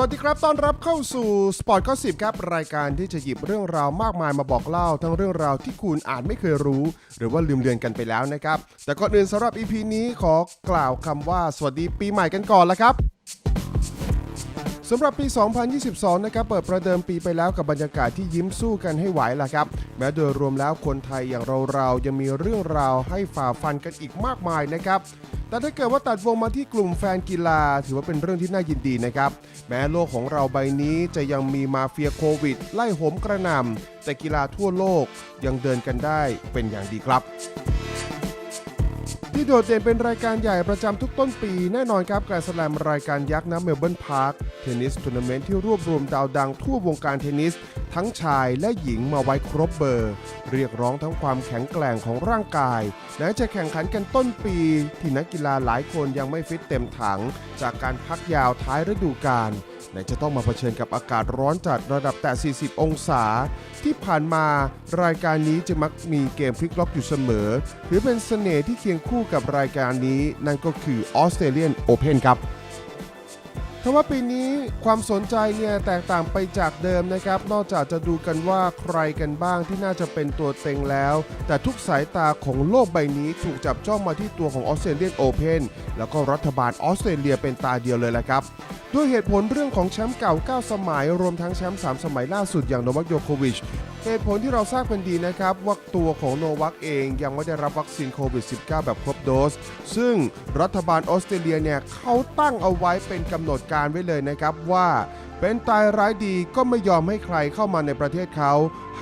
วัสดีครับ ต้อนรับเข้าสู่ Sport ก็สิบครับ รายการที่จะหยิบเรื่องราวมากมายมาบอกเล่า ทั้งเรื่องราวที่คุณอาจไม่เคยรู้ หรือว่าลืมเลือนกันไปแล้วนะครับ แต่ก่อนอื่นสำหรับ EP นี้ขอกล่าวคำว่า สวัสดีปีใหม่กันก่อนละครับสำหรับปี 2022 นะครับ เปิดประเดิมปีไปแล้วกับบรรยากาศที่ยิ้มสู้กันให้ไหวล่ะครับ แม้โดยรวมแล้วคนไทยอย่างเราๆยังมีเรื่องราวให้ฝ่าฟันกันอีกมากมายนะครับ แต่ถ้าเกิดว่าตัดวงมาที่กลุ่มแฟนกีฬา ถือว่าเป็นเรื่องที่น่ายินดีนะครับ แม้โลกของเราใบนี้จะยังมีมาเฟียโควิด ไล่โหมกระหน่ำแต่กีฬาทั่วโลกยังเดินกันได้เป็นอย่างดีครับที่โดดเด่นเป็นรายการใหญ่ประจำทุกต้นปี แน่นอนครับการสแลมรายการยักษ์น้ำเมลเบิร์นพาร์คเทนนิสทัวร์นาเมนต์ที่รวบรวมดาวดังทั่ววงการเทนนิส ทั้งชายและหญิงมาไว้ครบเบอร์ เรียกร้องทั้งความแข็งแกร่งของร่างกายแม้จะแข่งขันกันต้นปี ที่นักกีฬาหลายคนยังไม่ฟิตเต็มถัง จากการพักยาวท้ายฤดูกาลไหนจะต้องมาเผชิญกับอากาศร้อนจัดระดับแต่ 40 องศา ที่ผ่านมารายการนี้จะมักมีเกมพลิกล็อกอยู่เสมอถือเป็นเสน่ห์ที่เคียงคู่กับรายการนี้ นั่นก็คือออสเตรเลียนโอเพนครับ ทว่าปีนี้ความสนใจเนี่ยแตกต่างไปจากเดิมนะครับ นอกจากจะดูกันว่าใครกันบ้างที่น่าจะเป็นตัวเต็งแล้ว แต่ทุกสายตาของโลกใบนี้ถูกจับจ้องมาที่ตัวของออสเตรเลียนโอเพนแล้วก็รัฐบาลออสเตรเลียเป็นตาเดียวเลยละครับด้วยเหตุผลเรื่องของแชมป์เก่า 9 สมัย รวมทั้งแชมป์ 3 สมัยล่าสุดอย่างโนวัคโยโควิช เหตุผลที่เราทราบกันดีนะครับ ว่าตัวของโนวัคเองยังไม่ได้รับวัคซีนโควิด -19 แบบครบโดส ซึ่งรัฐบาลออสเตรเลียเนี่ยเขาตั้งเอาไว้เป็นกำหนดการไว้เลยนะครับว่าเป็นตายร้ายดีก็ไม่ยอมให้ใครเข้ามาในประเทศเขา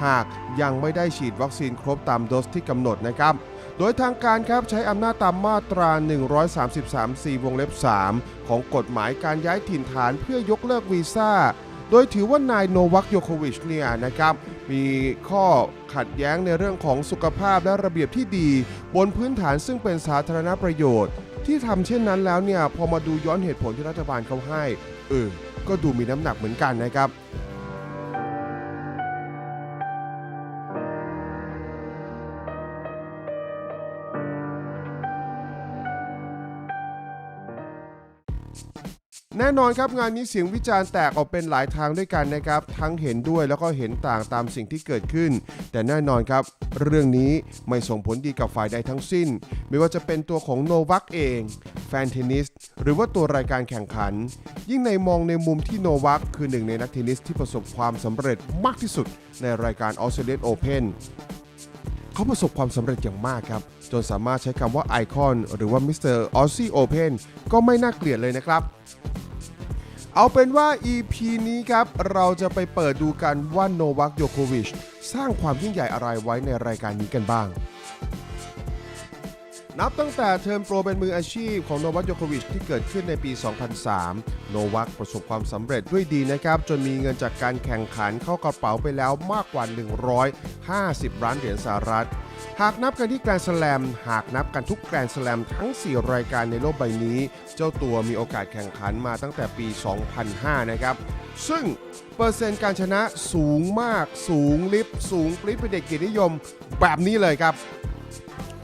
หากยังไม่ได้ฉีดวัคซีนครบตามโดสที่กำหนดนะครับโดยทางการครับใช้อำนาจตามมาตรา 133 4 วงเล็บ 3 ของกฎหมายการย้ายถิ่นฐานเพื่อยกเลิกวีซ่า ดยถือว่านายโนวัคโยโควิชเนี่ยนะครับมีข้อขัดแย้งในเรื่องของสุขภาพและระเบียบที่ดี บนพื้นฐานซึ่งเป็นสาธารณประโยชน์ ที่ทำเช่นนั้นแล้วเนี่ยพอมาดูย้อนเหตุผลที่รัฐบาลเขาให้เออก็ดูมีน้ำหนักเหมือนกันนะครับ แน่นอนครับงานนี้เสียงวิจารณ์แตกออกเป็นหลายทางด้วยกันนะครับ ทั้งเห็นด้วยแล้วก็เห็นต่างตามสิ่งที่เกิดขึ้น แต่แน่นอนครับ เรื่องนี้ไม่ส่งผลดีกับฝ่ายใดทั้งสิ้น ไม่ว่าจะเป็นตัวของโนวัคเอง แฟนเทนนิส หรือว่าตัวรายการแข่งขัน ยิ่งในมองในมุมที่โนวัคคือหนึ่งในนักเทนนิสที่ประสบความสำเร็จมากที่สุด ในรายการออสเตรเลียนโอเพนเขาประสบความสำเร็จอย่างมากครับ จนสามารถใช้คำว่าไอคอนหรือว่ามิสเตอร์ออซซี่โอเพนก็ไม่น่าเกลียดเลยนะครับ เอาเป็นว่า EP นี้ครับ เราจะไปเปิดดูกันว่าโนวัคโยโควิช สร้างความยิ่งใหญ่อะไรไว้ในรายการนี้กันบ้าง นับตั้งแต่เทิร์นโปรเป็นมืออาชีพของโนวัคโยโควิชที่เกิดขึ้นในปี 2003 โนวัคประสบความสำเร็จด้วยดีนะครับ จนมีเงินจากการแข่งขันเข้ากระเป๋าไปแล้วมากกว่า 150 ล้านเหรียญสหรัฐ หากนับกันที่แกรนด์สแลม หากนับกันทุกแกรนด์สแลมทั้ง 4 รายการในโลกใบนี้ เจ้าตัวมีโอกาสแข่งขันมาตั้งแต่ปี 2005 นะครับ ซึ่งเปอร์เซ็นต์การชนะสูงมาก สูงลิฟสูงปริ๊ดเป็นเด็กกียรตินิยมแบบนี้เลยครับ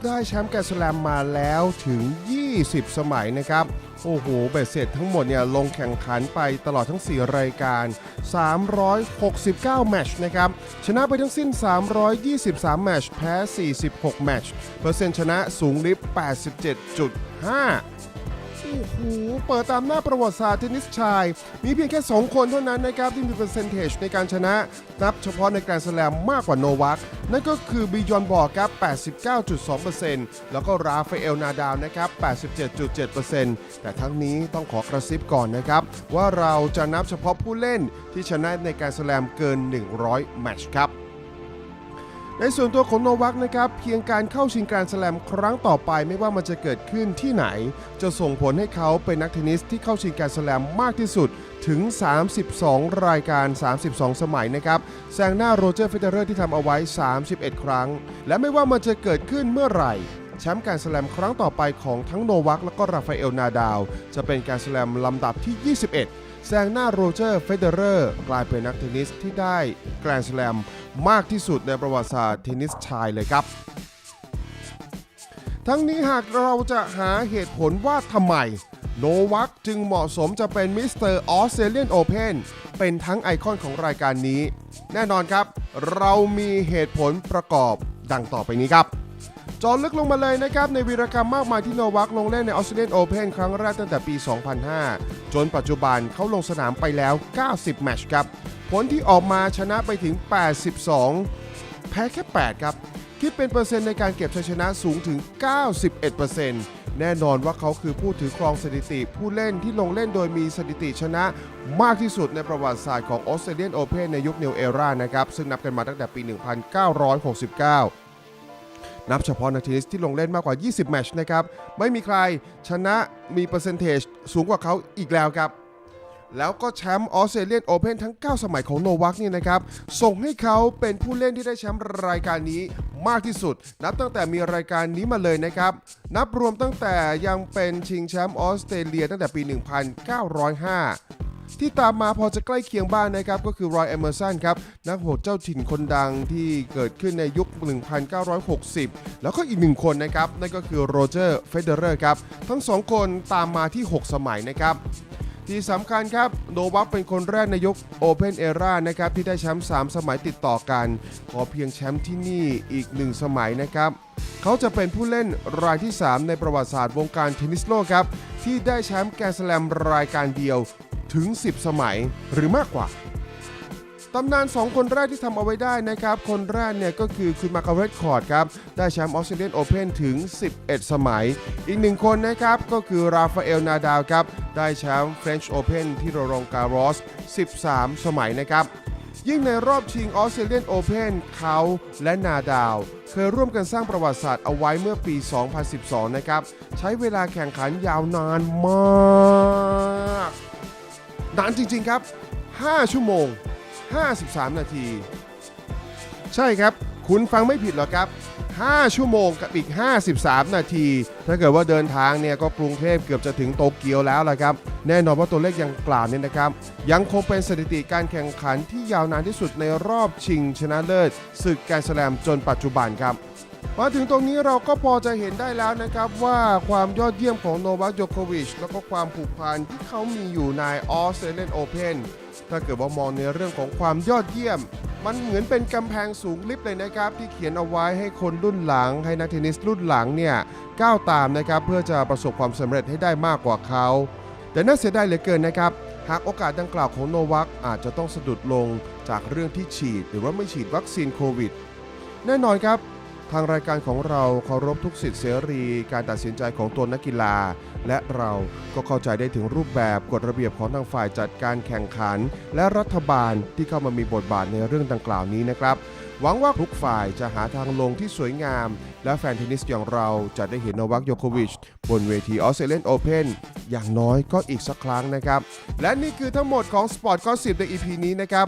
ได้แชมป์แกรนด์สแลมมาแล้วถึง 20 สมัยนะครับ โอ้โห เบ็ดเสร็จทั้งหมดเนี่ยลงแข่งขันไปตลอดทั้ง 4 รายการ 369 แมตช์นะครับ ชนะไปทั้งสิ้น 323 แมตช์ แพ้ 46 แมตช์ เปอร์เซ็นต์ชนะสูงลิฟต์87.5 โอ้โหเปิดตามหน้าประวัติศาสตร์เทนนิสชาย มีเพียงแค่ 2 คนเท่านั้นนะครับที่มีเปอร์เซนเทจในการชนะ นับเฉพาะในการสแลมมากกว่าโนวัคนั่นก็คือบิยอนบอร์ครับ 89.2%แล้วก็ราฟาเอลนาดาวนะครับ 87.7%แต่ทั้งนี้ต้องขอกระซิบก่อนนะครับ ว่าเราจะนับเฉพาะผู้เล่นที่ชนะในการสแลมเกิน 100 แมตช์ครับ ในส่วนตัวของโนวัคนะครับเพียงการเข้าชิงการสแลมครั้งต่อไปไม่ว่ามันจะเกิดขึ้นที่ไหน จะส่งผลให้เขาเป็นนักเทนนิสที่เข้าชิงการสแลมมากที่สุดถึง 32 รายการ 32 สมัยนะครับแซงหน้าโรเจอร์เฟเดอร์ที่ทำเอาไว้ 31 ครั้ง และไม่ว่ามันจะเกิดขึ้นเมื่อไหร่แชมป์การสแลมครั้งต่อไปของทั้งโนวัคและก็ราฟาเอลนาดาว จะเป็นการสแลมลำดับที่ 21แซงหน้าโรเจอร์เฟเดเรอร์กลายเป็นนักเทนนิสที่ได้แกรนด์สแลม มากที่สุดในประวัติศาสตร์เทนนิสชายเลยครับ ทั้งนี้หากเราจะหาเหตุผลว่าทำไม โนวัคจึงเหมาะสมจะเป็นมิสเตอร์ออสเตรเลียนโอเพนเป็นทั้งไอคอนของรายการนี้ แน่นอนครับ เรามีเหตุผลประกอบดังต่อไปนี้ครับจอลึกลงมาเลยนะครับ ในวีรกรรมมากมายที่โนวัคลงเล่นในออสเตรเลียนโอเพนครั้งแรกตั้งแต่ปี 2005 จนปัจจุบันเขาลงสนามไปแล้ว 90 แมตช์ครับ ผลที่ออกมาชนะไปถึง 82 แพ้แค่ 8 ครับ คิดเป็นเปอร์เซ็นต์ในการเก็บชัยชนะสูงถึง 91%แน่นอนว่าเขาคือผู้ถือครองสถิติ ผู้เล่นที่ลงเล่นโดยมีสถิติชนะมากที่สุดในประวัติศาสตร์ของออสเตรเลียนโอเพนในยุค New Era นะครับ ซึ่งนับกันมาตั้งแต่ปี 1969นับเฉพาะนักเทนนิสที่ลงเล่นมากกว่า 20 แมตช์นะครับ ไม่มีใครชนะมีเปอร์เซนเทจสูงกว่าเขาอีกแล้วครับ แล้วก็แชมป์ออสเตรเลียนโอเพนทั้ง 9 สมัยของโนวัคเนี่ยนะครับ ส่งให้เขาเป็นผู้เล่นที่ได้แชมป์รายการนี้มากที่สุด นับตั้งแต่มีรายการนี้มาเลยนะครับ นับรวมตั้งแต่ยังเป็นชิงแชมป์ออสเตรเลียตั้งแต่ปี 1905ที่ตามมาพอจะใกล้เคียงบ้านนะครับ ก็คือรอยเอเมอร์สันครับ นักโหดเจ้าถิ่นคนดังที่เกิดขึ้นในยุค 1960 แล้วก็อีกหนึ่งคนนะครับ นั่นก็คือโรเจอร์เฟเดอร์ครับ ทั้งสองคนตามมาที่ 6 สมัยนะครับ ที่สำคัญครับโนวัคเป็นคนแรกในยุคโอเพนเอรานะครับที่ได้แชมป์3สมัยติดต่อกัน ขอเพียงแชมป์ที่นี่อีก 1 สมัยนะครับ เขาจะเป็นผู้เล่นรายที่ 3 ในประวัติศาสตร์วงการเทนนิสโลกครับ ที่ได้แชมป์แกรนด์สแลมรายการเดียวถึง 10 สมัยหรือมากกว่า ตำนาน 2 คนแรกที่ทำเอาไว้ได้นะครับ คนแรกเนี่ยก็คือคุณมาร์กาเร็ตคอร์ดครับ ได้แชมป์ออสเตรเลียนโอเพนถึง 11 สมัย อีกหนึ่งคนนะครับ ก็คือราฟาเอลนาดาลครับ ได้แชมป์เฟรนช์โอเพนที่โรรองการอส 13 สมัยนะครับ ยิ่งในรอบชิงออสเตรเลียนโอเพนเขาและนาดาว เคยร่วมกันสร้างประวัติศาสตร์เอาไว้เมื่อปี 2012 นะครับ ใช้เวลาแข่งขันยาวนานมาก นานจริงๆครับ 5 ชั่วโมง 53 นาที ใช่ครับ คุณฟังไม่ผิดหรอกครับ 5 ชั่วโมงกับอีก 53 นาที ถ้าเกิดว่าเดินทางเนี่ยก็กรุงเทพเกือบจะถึงโตเกียวแล้วละครับ แน่นอนว่าตัวเลขยังกล่าวเนี่ยนะครับ ยังคงเป็นสถิติการแข่งขันที่ยาวนานที่สุดในรอบชิงชนะเลิศศึกแกรนด์สแลมจนปัจจุบันครับมาถึงตรงนี้เราก็พอจะเห็นได้แล้วนะครับว่าความยอดเยี่ยมของโนวัคโยโควิช แล้วก็ความผูกพันที่เขามีอยู่ในออสเตรเลียนโอเพน ถ้าเกิดว่ามองในเรื่องของความยอดเยี่ยม มันเหมือนเป็นกำแพงสูงลิบเลยนะครับ ที่เขียนเอาไว้ให้คนรุ่นหลัง ให้นักเทนนิสรุ่นหลังเนี่ยก้าวตามนะครับเพื่อจะประสบความสำเร็จให้ได้มากกว่าเขา แต่น่าเสียดายเหลือเกินนะครับหากโอกาสดังกล่าวของโนวัคอาจจะต้องสะดุดลงจากเรื่องที่ฉีด หรือว่าไม่ฉีดวัคซีนโควิด แน่นอนครับ ทางรายการของเราเคารพทุกสิทธิเสรีการตัดสินใจของตัวนักกีฬา และเราก็เข้าใจได้ถึงรูปแบบกฎระเบียบของทางฝ่ายจัดการแข่งขัน และรัฐบาลที่เข้ามามีบทบาทในเรื่องดังกล่าวนี้นะครับ หวังว่าทุกฝ่ายจะหาทางลงที่สวยงาม และแฟนเทนนิสอย่างเราจะได้เห็นนวัคโยโควิช บนเวทีออสเตรเลียนโอเพนอย่างน้อยก็อีกสักครั้งนะครับ และนี่คือทั้งหมดของ Sport Gossip ใน EP นี้นะครับ